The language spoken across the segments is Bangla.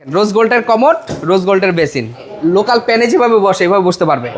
রোজ গোল্ডের কমোড রোজ গোল্ডের বেসিন। লোকাল প্যানে যেভাবে বসে এভাবে বসতে পারবে।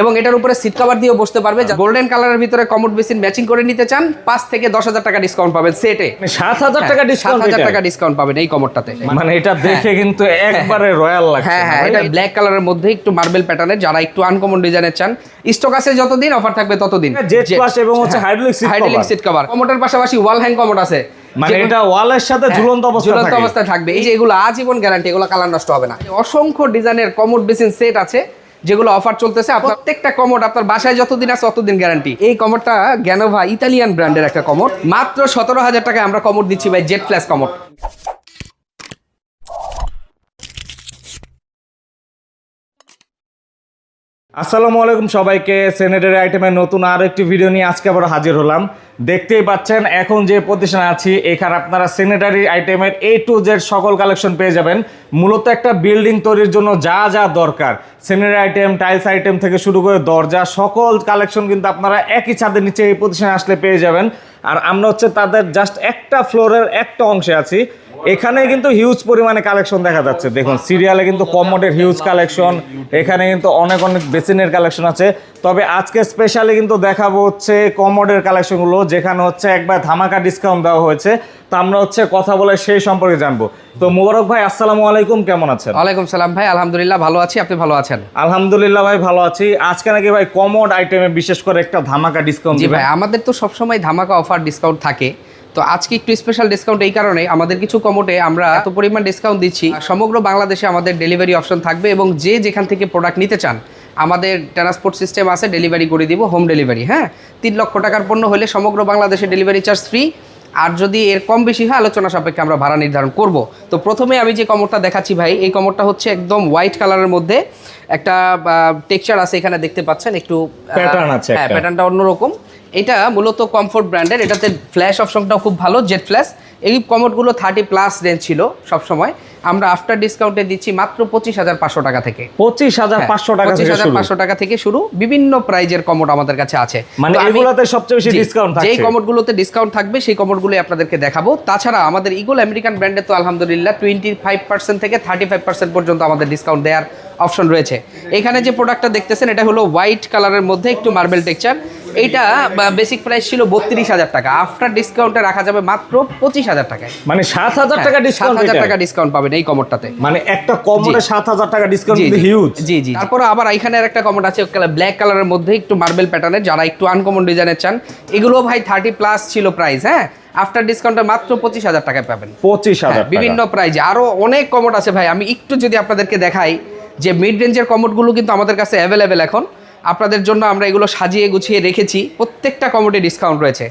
এবং এটার উপরে সিট কভার দিয়েও বসতে পারবে। গোল্ডেন কালারের ভিতরে কমোড বেসিন ম্যাচিং করে নিতে চান পাঁচ থেকে দশ হাজার টাকা ডিসকাউন্ট পাবেন সেটে মানে সাত হাজার টাকা সাত ডিসকাউন্ট হাজার টাকা ডিসকাউন্ট পাবেন এই কমোডটাতে। মানে এটা দেখে কিন্তু একবারে রয়্যাল লাগছে হ্যাঁ হ্যাঁ এটা ব্ল্যাক কালারের মধ্যে একটু মার্বেল প্যাটার্নের যারা একটু আনকমন ডিজাইনের চান স্টক আছে যতদিন অফার থাকবে ততদিন। Jet plus এবং হচ্ছে হাইড্রোলিক সিট কভার কমোডের পাশাপাশি ওয়াল হ্যাং কমোড আছে। মানে এটা ওয়ালের সাথে হ্যাঁ, ঝুলন্ত অবস্থা ঝুলন্ত অবস্থায় থাকবে। এই যে এগুলো আজীবন গ্যারান্টি এগুলো কালার নষ্ট হবে না। অসংখ্য ডিজাইনের কমোড বেসিন সেট আছে যেগুলো অফার চলতেছে। আপনার প্রত্যেকটা কমোড আপনার বাসায় যতদিন আছে ততদিন গ্যারান্টি এই কমোডটা গ্যানোভা ইতালিয়ান ব্র্যান্ডের একটা কমোড মাত্র সতেরো হাজার টাকায় আমরা কমোড দিচ্ছি ভাই জেট ফ্ল্যাশ কমোড আসসালামু আলাইকুম সবাইকে স্যানিটারি আইটেমের নতুন আরও একটি ভিডিও নিয়ে আজকে আবার হাজির হলাম। দেখতেই পাচ্ছেন, এখন যে প্রতিষ্ঠানে আছি, এখানে আপনারা স্যানিটারি আইটেমের এ টু জেড সকল কালেকশন পেয়ে যাবেন। মূলত একটা বিল্ডিং তৈরির জন্য যা যা দরকার। সেনেটারি আইটেম টাইলস আইটেম থেকে শুরু করে দরজা, সকল কালেকশন কিন্তু আপনারা একই ছাদের নিচে এই প্রতিষ্ঠানে আসলে পেয়ে যাবেন। আর আমরা হচ্ছে তাদের জাস্ট একটা ফ্লোরের একটা অংশে আছি। এখানে কিন্তু হিউজ পরিমাণে কালেকশন দেখা যাচ্ছে। দেখুন সিরিয়ালে কিন্তু কমোডের হিউজ কালেকশন এখানে কিন্তু অনেক অনেক বেসিনের কালেকশন আছে। তবে আজকে স্পেশালি কিন্তু দেখাবো হচ্ছে কমোডের কালেকশনগুলো যেখানে হচ্ছে একবার ধামাকা ডিসকাউন্ট দেওয়া হয়েছে। তো আমরা হচ্ছে কথা বলে সেই সম্পর্কে জানব। তো মুবারক ভাই আসসালামু আলাইকুম কেমন আছেন? ওয়ালাইকুম সালাম ভাই আলহামদুলিল্লাহ ভালো আছি আপনি ভালো আছেন? আলহামদুলিল্লাহ ভাই ভালো আছি। আজকে নাকি ভাই কমোড আইটেমে বিশেষ করে একটা ধামাকা ডিসকাউন্ট জি ভাই আমাদের তো সবসময় ধামাকা অফার ডিসকাউন্ট থাকে। তো আজকে একটু স্পেশাল ডিসকাউন্ট এই কারণে আমাদের কিছু কমোটে আমরা এত পরিমাণ ডিসকাউন্ট দিচ্ছি। সমগ্র বাংলাদেশে আমাদের ডেলিভারি অপশন থাকবে এবং যে যেখান থেকে প্রোডাক্ট নিতে চান আমাদের ট্রান্সপোর্ট সিস্টেম আছে ডেলিভারি করে দিব হোম ডেলিভারি হ্যাঁ? তিন লক্ষ টাকার পণ্য হলে সমগ্র বাংলাদেশে ডেলিভারি চার্জ ফ্রি আর যদি এর কম বেশি হয় আলোচনা সাপেক্ষে আমরা ভাড়া নির্ধারণ করব। তো প্রথমে আমি যে কমরটা দেখাচ্ছি ভাই এই কমরটা হচ্ছে একদম হোয়াইট কালারের মধ্যে। একটা টেক্সচার আছে এখানে দেখতে পাচ্ছেন একটু প্যাটার্ন আছে হ্যাঁ। প্যাটার্নটা অন্যরকম। এটা মূলত কমফোর্ট ব্র্যান্ডের এটাতে ফ্ল্যাশ অপশনটাও খুব ভালো জেট ফ্ল্যাশ এই কমোডগুলো থার্টি প্লাস রেঞ্জ ছিল সবসময়। আমরা আফটার ডিসকাউন্টে দিচ্ছি মাত্র পঁচিশ হাজার পাঁচশো টাকা থেকে। পঁচিশ হাজার পাঁচশো টাকা পঁচিশ হাজার পাঁচশো টাকা থেকে শুরু। বিভিন্ন প্রাইজের কমোড আমাদের কাছে আছে। মানে সবচেয়ে বেশি ডিসকাউন্ট যেই কমোডগুলোতে ডিসকাউন্ট থাকবে সেই কমোডগুলোই আপনাদেরকে দেখাবো। তাছাড়া আমাদের ইগল আমেরিকান ব্র্যান্ডে তো আলহামদুলিল্লাহ টোয়েন্টি ফাইভ পার্সেন্ট থেকে থার্টি ফাইভ পার্সেন্ট পর্যন্ত আমাদের ডিসকাউন্ট দেওয়ার অপশন রয়েছে। এখানে যে প্রোডাক্টটা দেখতেছেন এটা হলো হোয়াইট কালারের মধ্যে একটু মার্বেল টেক্সচার এইটা বেসিক প্রাইস ছিল বত্রিশ হাজার টাকা। আফটার ডিসকাউন্টে রাখা যাবে মাত্র পঁচিশ হাজার টাকায়। মানে সাত হাজার টাকা সাত হাজার টাকা ডিসকাউন্ট পাবেন এই কমোডটাতে মানে একটা কমোডে সাত হাজার টাকা ডিসকাউন্ট। হিউজ জি। জি তারপরে আবার এখানে একটা কমোড আছে ব্ল্যাক কালারের মধ্যে একটু মার্বেল প্যাটার্নের যারা একটু আনকমন ডিজাইনের চান এগুলো ভাই থার্টি প্লাস ছিল প্রাইস হ্যাঁ? আফটার ডিসকাউন্টে মাত্র পঁচিশ হাজার টাকায় পাবেন। পঁচিশ হাজার হ্যাঁ, বিভিন্ন প্রাইজে আরও অনেক কমোড আছে ভাই আমি একটু যদি আপনাদেরকে দেখাই যে মিড রেঞ্জের কমোডগুলো কিন্তু আমাদের কাছে অ্যাভেলেবেল এখন। আপনাদের জন্য আমরা এগুলো সাজিয়ে গুছিয়ে রেখেছি। প্রত্যেকটা কমোডে ডিসকাউন্ট রয়েছে।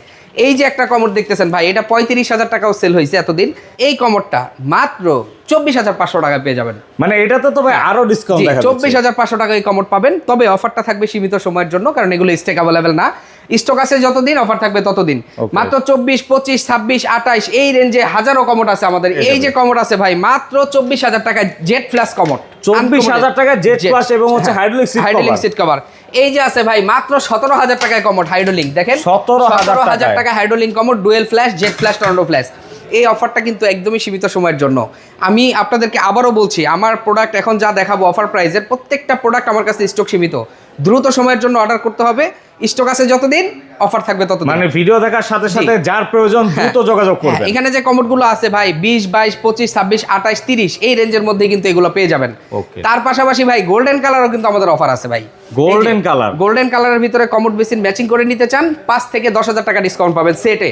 এই যে একটা কমোড দেখতেছেন ভাই এটা পঁয়ত্রিশ হাজার টাকাও সেল হয়েছে এতদিন। এই কমোডটা মাত্র চব্বিশ হাজার পাঁচশো টাকা পেয়ে যাবেন। মানে এটা তো ভাই আরও ডিসকাউন্ট চব্বিশ হাজার পাঁচশো টাকা এই কমোড পাবেন। তবে অফারটা থাকবে সীমিত সময়ের জন্য কারণ এগুলো স্টেক অ্যাভেলেবেল না। স্টক আছে যতদিন অফার থাকবে ততদিন। মাত্র চব্বিশ পঁচিশ ছাব্বিশ আঠাইশ এই রেঞ্জে হাজারো কমট আছে আমাদের। এই যে কমট আছে ভাই মাত্র চব্বিশ হাজার টাকা জেট ফ্ল্যাশ কমট চব্বিশ হাজার টাকা জেট ফ্লাস এবং হচ্ছে হাইড্রোলিক হাইড্রোলিক সিট কভার এই যে আছে ভাই মাত্র সতেরো হাজার টাকায় কমট হাইড্রোলিক দেখেন 17,000 হাজার টাকা hydraulic commode dual flash jet flash টর্নো flash এই অফারটা কিন্তু একদমই সীমিত সময়ের জন্য। আমি আপনাদেরকে আবারও বলছি আমার প্রোডাক্ট এখন যা দেখাবো অফার প্রাইসের প্রত্যেকটা প্রোডাক্ট আমার কাছে স্টক সীমিত। দ্রুত সময়ের জন্য অর্ডার করতে হবে স্টক আছে যতদিন অফার থাকবে ততদিন। মানে ভিডিও দেখার সাথে সাথে যার প্রয়োজন দ্রুত যোগাযোগ করবে এখানে যে কমোডগুলো আছে ভাই বিশ বাইশ পঁচিশ ছাব্বিশ আঠাশ তিরিশ এই রেঞ্জের মধ্যে কিন্তু এগুলো পেয়ে যাবেন. তার পাশাপাশি ভাই গোল্ডেন কালারও কিন্তু আমাদের অফার আছে ভাই। গোল্ডেন কালার গোল্ডেন কালারের ভিতরে কমোড বেসিন ম্যাচিং করে নিতে চান পাঁচ থেকে দশ হাজার টাকা ডিসকাউন্ট পাবেন সেটে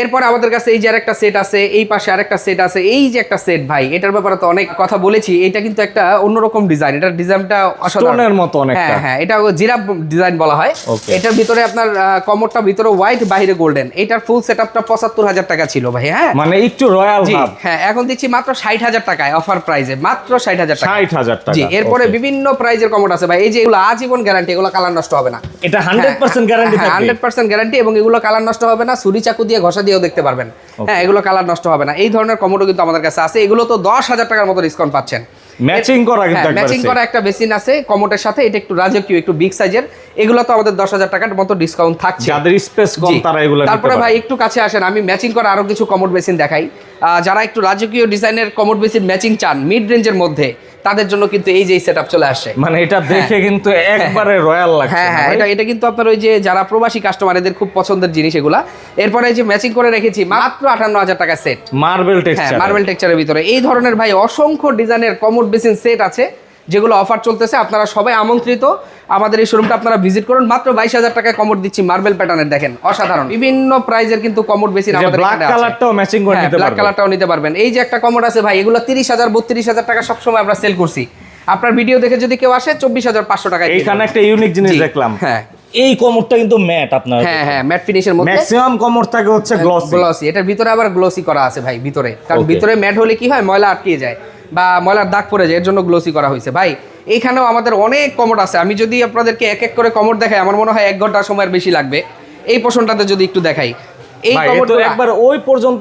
এরপরে আমাদের কাছে এই যে আরেকটা সেট আছে এই পাশে আরেকটা সেট আছে এই যে একটা সেট ভাই এটার ব্যাপারে তো অনেক কথা বলেছি এটা কিন্তু একটা অন্যরকম ডিজাইন এটার ডিজাইনটা Stone-এর মতো অনেকটা। হ্যাঁ হ্যাঁ এটা জিরাফ ডিজাইন বলা হয়। এটার ভিতরে আপনার কমোডটা ভিতরে হোয়াইট বাইরে গোল্ডেন এটার ফুল সেটআপটা পঁচাত্তর হাজার টাকা ছিল ভাই হ্যাঁ? মানে একটু রয়্যাল ভাব। হ্যাঁ এখন দিচ্ছি মাত্র ষাট হাজার টাকায় অফার প্রাইসে মাত্র ষাট হাজার টাকা ষাট হাজার টাকা জি এরপরে বিভিন্ন প্রাইজের কমোড আছে ভাই এই যে এগুলো আজীবন গ্যারান্টি এগুলো কালার নষ্ট হবে না। এটা হান্ড্রেড পার্সেন্ট গ্যারান্টি থাকবে। হান্ড্রেড পার্সেন্ট গ্যারান্টি এবং এগুলো কালার নষ্ট হবে না ছুরি চাকু দিয়ে ঘষা দিয়েও দেখতে পারবেন। হ্যাঁ এগুলো কালার নষ্ট হবে না। এই ধরনের কমোডও কিন্তু আমাদের কাছে আছে। এগুলো তো দশ হাজার টাকার মতো ডিসকাউন্ট পাচ্ছেন। ম্যাচিং করা কিন্তু ম্যাচিং করা একটা বেসিন আছে। কমোটের সাথে এটা একটু রাজকীয় একটু বিগ সাইজের এগুলো তো আমাদের দশ হাজার টাকার মতো ডিসকাউন্ট থাকছে। যাদের স্পেস কম তারা এগুলো তারপরে ভাই একটু কাছে আসেন। আমি ম্যাচিং করা আরও কিছু কমোড বেসিন দেখাই। আহ, যারা একটু রাজকীয় ডিজাইনের কমোড বেসিন ম্যাচিং চান মিড রেঞ্জের মধ্যে তাদের জন্য কিন্তু এই যে সেট চলে আসে। মানে এটা দেখে কিন্তু একবারে রয়্যাল লাগছে হ্যাঁ হ্যাঁ এটা এটা কিন্তু আপনার ওই যে যারা প্রবাসী কাস্টমার এদের খুব পছন্দের জিনিস এগুলা। এরপরে এই যে ম্যাচিং করে রেখেছি মাত্র আটান্ন হাজার টাকা set marble texture texture marble টেক্সচারের ভিতরে। এই ধরনের ভাই অসংখ্য ডিজাইনের কমোড বেসিন সেট আছে। যেগুলো অফার চলতেছে আপনারা সবাই আমন্ত্রিত। আমাদের এই শোরুমটা আপনারা ভিজিট করুন। মাত্র বাইশ হাজার টাকায় কমোড দিচ্ছি মার্বেল প্যাটার্নের দেখেন অসাধারণ। বিভিন্ন প্রাইজের কিন্তু কমোড বেসিন আমাদের ব্ল্যাক কালারটাও ম্যাচিং করে হ্যাঁ নিতে ব্ল্যাক কালারটাও নিতে পারবেন। এই যে একটা কমোড আছে ভাই এগুলো তিরিশ হাজার বত্রিশ হাজার টাকা সবসময় আমরা সেল করছি। আপনার ভিডিও দেখে যদি কেউ আসে চব্বিশ হাজার পাঁচশো টাকা দিয়ে এইখানে একটা ইউনিক জিনিস দেখলাম। হ্যাঁ। এই কোমরটা কিন্তু ম্যাট আপনার। হ্যাঁ হ্যাঁ ম্যাট ফিনিশের মধ্যে। ম্যাক্সিমাম কোমর থাকে হচ্ছে গ্লসি গ্লসি এটার ভিতরে আবার গ্লসি করা আছে ভাই ভিতরে। কারণ ভিতরে ম্যাট হলে কি হয় ময়লা আটকে যায়। বা ময়লার দাগ পড়ে যায় এর জন্য গ্লসি করা হয়েছে। ভাই এইখানেও আমাদের অনেক কমোড আছে। আমি যদি আপনাদেরকে এক এক করে কমোড দেখাই আমার মনে হয় এক ঘণ্টা সময়ের বেশি লাগবে। এই পোর্শনটাতে যদি একটু দেখাই। এই একবার ওই পর্যন্ত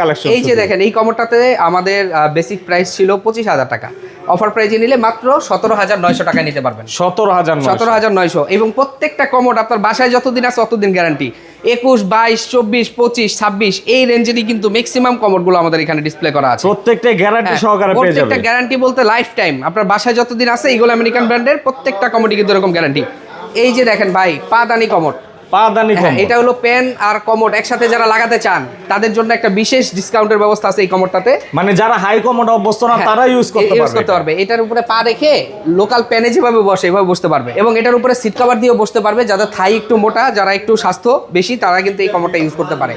কালেকশন হ্যাঁ, এই যে দেখেন এই কমরটাতে আমাদের বেসিক প্রাইস ছিল পঁচিশ হাজার টাকা। অফার প্রাইজে নিলে মাত্র সতেরো হাজার নয়শো টাকায় নিতে পারবেন। সতেরো হাজার সতেরো হাজার নয়শো। এবং প্রত্যেকটা কমোড আপনার বাসায় যতদিন আছে ততদিন গ্যারান্টি একুশ বাইশ চব্বিশ পঁচিশ ছাব্বিশ এই রেঞ্জেরই কিন্তু ম্যাক্সিমাম কমোডগুলো আমাদের এখানে ডিসপ্লে করা আছে। প্রত্যেকটা গ্যারান্টি সহকারে পেয়ে প্রত্যেকটা গ্যারান্টি বলতে লাইফ টাইম আপনার বাসায় যতদিন আছে ইগল আমেরিকান ব্র্যান্ডের প্রত্যেকটা কমোডি কিন্তু এরকম গ্যারান্টি এই যে দেখেন ভাই পাদানি কমোড পাদানি হ্যাঁ, এটা হলো পেন আর কমোড একসাথে যারা লাগাতে চান তাদের জন্য একটা বিশেষ ডিসকাউন্টের ব্যবস্থা আছে এই কমোডটাতে। মানে যারা হাই কমোড অভ্যস্ত না তারা ইউজ করতে ইউজ করতে পারবে। এটার উপরে পা রেখে লোকাল প্যানে যেভাবে বসে এভাবে বসতে পারবে। এবং এটার উপরে সিট কভার দিয়েও বসতে পারবে যাদের থাই একটু মোটা যারা একটু স্বাস্থ্য বেশি তারা কিন্তু এই কমোডটা ইউজ করতে পারে।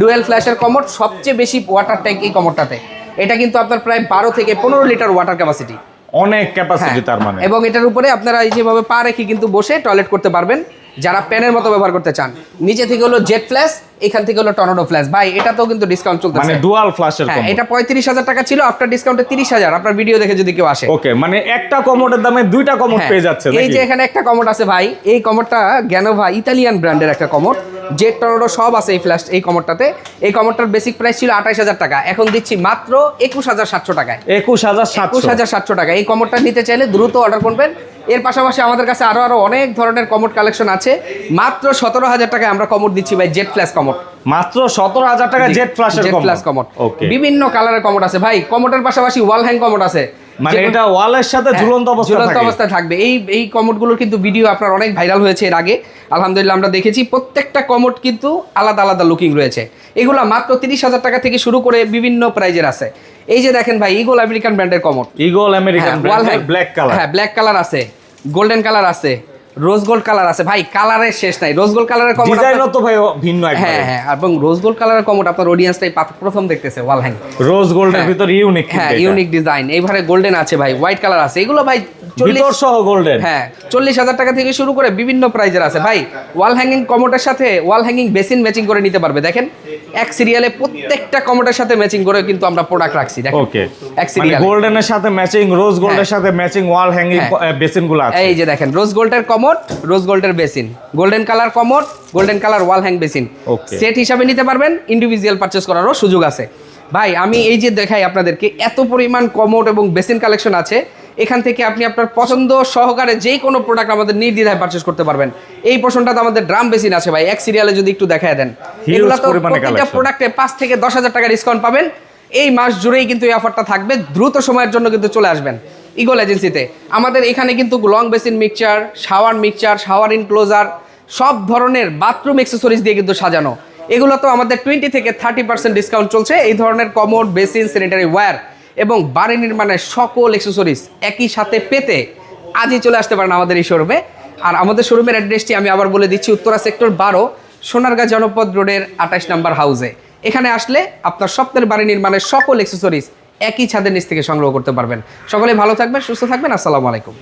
ডুয়েল ফ্ল্যাশের কমোড সবচেয়ে বেশি ওয়াটার ট্যাঙ্ক এই কমোডটাতে। এটা কিন্তু আপনার প্রায় বারো থেকে পনেরো লিটার ওয়াটার ক্যাপাসিটি অনেক ক্যাপাসিটি তার মানে। এবং এটার উপরে আপনারা এই যেভাবে পা রেখে কিন্তু বসে টয়লেট করতে পারবেন। যারা প্যানের মতো ব্যবহার করতে চান। নিচে থেকে হলো জেট ফ্ল্যাশ এখান থেকে হলো টর্নেডো ফ্ল্যাশ ভাই এটাতেও কিন্তু ডিসকাউন্ট চলতেছে। মানে ডুয়াল ফ্ল্যাশের কম্বো এটা পঁয়ত্রিশ হাজার টাকা ছিল আফটার ডিসকাউন্টে তিরিশ হাজার। আপনার ভিডিও দেখে যদি কেউ আসে। ওকে মানে একটা কমোডের দামে দুইটা কমোড হ্যাঁ, পেয়ে যাচ্ছে এই যে এখানে একটা কমোড আছে ভাই এই কমোডটা গ্যানোভা ইতালিয়ান ব্র্যান্ডের একটা কমোড জেট টর্নেডো সব আছে এই ফ্ল্যাশ এই কমোডটাতে এই কমোডটার বেসিক প্রাইস ছিল আঠাইশ হাজার টাকা। এখন দিচ্ছি মাত্র একুশ হাজার সাতশো টাকায়। একুশ হাজার একুশ হাজার সাতশো টাকা এই কমোডটা নিতে চাইলে দ্রুত অর্ডার করবেন। এর পাশাপাশি আমাদের কাছে আরও আরও অনেক ধরনের কমোড কালেকশন আছে। মাত্র সতেরো হাজার টাকায় আমরা কমোড দিচ্ছি ভাই জেট ফ্ল্যাশ কমোড মাত্র সতেরো হাজার টাকা জেট ফ্ল্যাশের জেট ফ্ল্যাশ কমোড বিভিন্ন কালারের কমোড আছে ভাই। কমোডের পাশাপাশি ওয়াল হ্যাং কমোড আছে। মানে এটা ওয়ালের সাথে হ্যাঁ, ঝুলন্ত অবস্থা ঝুলন্ত অবস্থায় থাকবে। এই এই কমোডগুলোর কিন্তু ভিডিও আপনার অনেক ভাইরাল হয়েছে এর আগে। আলহামদুলিল্লাহ আমরা দেখেছি। প্রত্যেকটা কমোড কিন্তু আলাদা আলাদা লুকিং রয়েছে। এগুলো মাত্র তিরিশ হাজার টাকা থেকে শুরু করে বিভিন্ন প্রাইজের আছে। এই যে দেখেন ভাই ইগল আমেরিকান ব্র্যান্ডের commode. Eagle American black colour হ্যাঁ ব্ল্যাক কালার আছে। গোল্ডেন কালার আছে। রোজ গোল্ড কালার আছে। ভাই কালারের শেষ নাই। রোজ গোল্ড কালারের কমোড ডিজাইনও তো ভাই ভিন্ন হ্যাঁ হ্যাঁ এবং রোজ গোল্ড কালারের কমোড আপনার অডিয়েন্সটাই প্রথম দেখতেছে ওয়াল হ্যাং। রোজ গোল্ডের হ্যাঁ। ভিতর ইউনিক হ্যাঁ ইউনিক ডিজাইন এইভাবে গোল্ডেন আছে ভাই হোয়াইট কালার আছে। এগুলো ভাই ভিতর সহ গোল্ডেন হ্যাঁ চল্লিশ হাজার টাকা থেকে শুরু করে বিভিন্ন প্রাইজের আছে। ভাই ওয়াল হ্যাঙ্গিং কমোটের সাথে ওয়াল হ্যাঙ্গিং বেসিন ম্যাচিং করে নিতে পারবে। দেখেন এক সিরিয়ালে প্রত্যেকটা কমোটের সাথে ম্যাচিং করে কিন্তু আমরা প্রোডাক্ট রাখছি। দেখেন ওকে এক সিরিয়ালে গোল্ডেনের সাথে ম্যাচিং রোজ গোল্ডের। সাথে ম্যাচিং ওয়াল হ্যাঙ্গিং হ্যাঁ। বেসিনগুলো আছে। এই যে দেখেন রোজ গোল্ডের কমোট রোজ গোল্ডের basin golden colour commode golden colour wall hang basin set হিসাবে নিতে পারবেন ইন্ডিভিজুয়াল পারচেস করারও সুযোগ আছে। ভাই আমি এই যে দেখাই আপনাদেরকে এত পরিমাণ কমোট এবং বেসিন কালেকশন আছে। এখান থেকে আপনি আপনার পছন্দ সহকারে যে কোনো প্রোডাক্ট আমাদের নির্দ্বিধায় পারচেস করতে পারবেন। এই পোর্শনটাতে আমাদের ড্রাম বেসিন আছে ভাই এক সিরিয়ালে যদি একটু দেখায় দেন। এগুলো তো প্রত্যেকটা প্রোডাক্টে পাঁচ থেকে দশ হাজার টাকা ডিসকাউন্ট পাবেন। এই মাস জুড়েই কিন্তু এই অফারটা থাকবে দ্রুত সময়ের জন্য কিন্তু চলে আসবেন ইগল এজেন্সিতে আমাদের এখানে কিন্তু long basin mixture shower mixture shower enclosure সব ধরনের বাথরুম অ্যাক্সেসরিজ দিয়ে কিন্তু সাজানো। এগুলো তো আমাদের টোয়েন্টি থেকে থার্টি পার্সেন্ট ডিসকাউন্ট চলছে। এই ধরনের কমোড বেসিন স্যানিটারি ওয়্যার এবং বাড়ি নির্মাণের সকল অ্যাক্সেসরিজ একই সাথে পেতে আজই চলে আসতে পারেন আমাদের এই শোরুমে আর আমাদের শোরুমের অ্যাড্রেসটি আমি আবার বলে দিচ্ছি, উত্তরা সেক্টর বারো, সোনারগাঁ জনপদ রোডের আঠাশ নাম্বার হাউসে এখানে আসলে আপনার স্বপ্নের বাড়ি নির্মাণের সকল এক্সেসরিজ একই ছাদের নিচ থেকে সংগ্রহ করতে পারবেন। সকলে ভালো থাকবেন, সুস্থ থাকবেন, আসসালামু আলাইকুম।